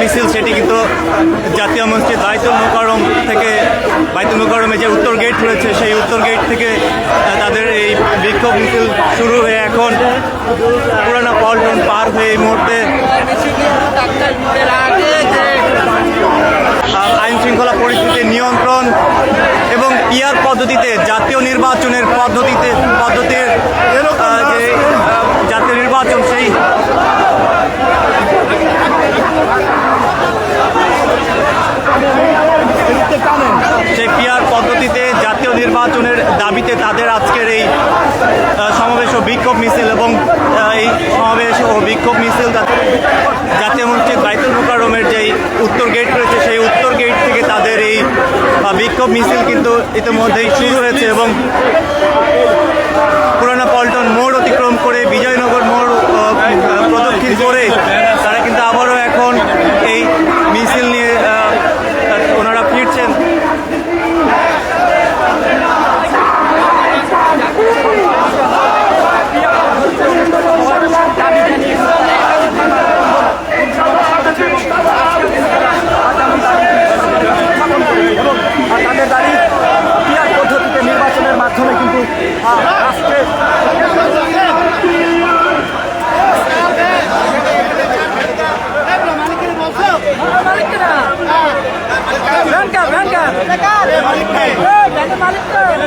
মিছিল, সেটি কিন্তু জাতীয় মসজিদ বাইতুল মোকারম থেকে বাইতুল মোকারমে যে উত্তর গেট রয়েছে, সেই উত্তর গেট থেকে তাদের এই বিক্ষোভ মিছিল শুরু হয়ে এখন পুরানা পল্টন পার হয়ে এই মুহূর্তে আইন শৃঙ্খলা পরিস্থিতি নিয়ন্ত্রণ এবং পিয়ার পদ্ধতিতে জাতীয় নির্বাচনের পদ্ধতিতে, পদ্ধতির আহ, জাতীয় নির্বাচন সেই সেই পদ্ধতিতে জাতীয় নির্বাচনের দাবিতে তাদের আজকের এই সমাবেশ ও বিক্ষোভ মিছিল এবং এই সমাবেশ ও বিক্ষোভ মিছিল জাতীয় মসজিদ বাইতুল মোকারমের যেই উত্তর গেট রয়েছে, সেই উত্তর গেট থেকে তাদের এই বিক্ষোভ মিছিল কিন্তু ইতিমধ্যেই শুরু হয়েছে এবং পুরানা পল্টন মোড় অতিক্রম করে বিজয়নগর মোড় আহ, প্রদক্ষিণ করে তারা কিন্তু আবারও এখন এই মিছিল নিয়ে আহ, আহ, ওনারা ফিরছেন আর তাদের দাবি পিয়ার পদ্ধতিতে নির্বাচনের মাধ্যমে কিন্তু আহ, রাষ্ট্রে এখন বাংলাদেশ করবেন ইসলামী আন্দোলন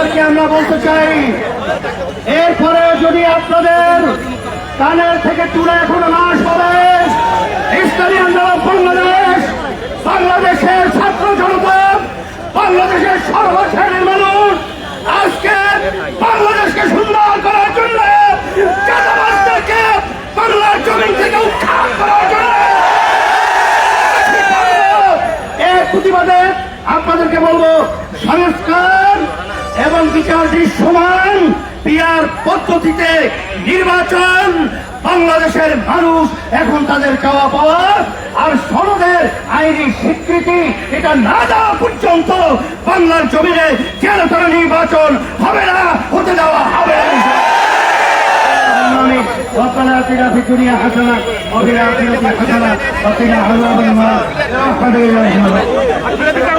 সরকারকে আমরা বলতে চাই, এরপরে যদি আপনাদের কানের থেকে চূড়া এখনও না সরে বাংলাদেশ, বাংলাদেশের ছাত্র জনতা, বাংলাদেশের সর্বশ্রেণীর মানুষ, আজকে বাংলাদেশকে সুন্দর করার জন্য বাংলার থেকে উত্থান করার জন্য এর প্রতিবাদে আপনাদেরকে বলব, সংস্কার বিচার দৃশ্যমান পিয়ার পদ্ধতিতে নির্বাচন বাংলাদেশের মানুষ এখন তাদের চাওয়া পাওয়া আর সনদের আইনি স্বীকৃতি এটা না দেওয়া পর্যন্ত বাংলার জমিনে যেন তারা নির্বাচন হবে না হতে দেওয়া হবে না ربنا اتنا في الدنيا حسنه وفي الاخره حسنه وقنا عذاب النار الحمد لله رب العالمين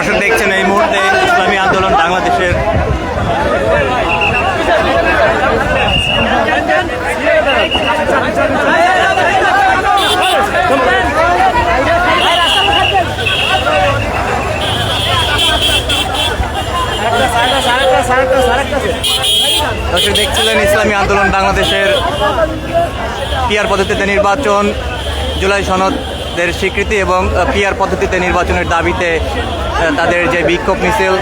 দর্শক দেখছেন এই মুহূর্তে ইসলামী আন্দোলন বাংলাদেশের। দর্শক দেখছিলেন ইসলামী আন্দোলন বাংলাদেশের পিয়ার পদ্ধতিতে নির্বাচন, জুলাই সনদের স্বীকৃতি এবং পিয়ার পদ্ধতিতে নির্বাচনের দাবিতে তাদের যে বিক্ষোভ মিছিল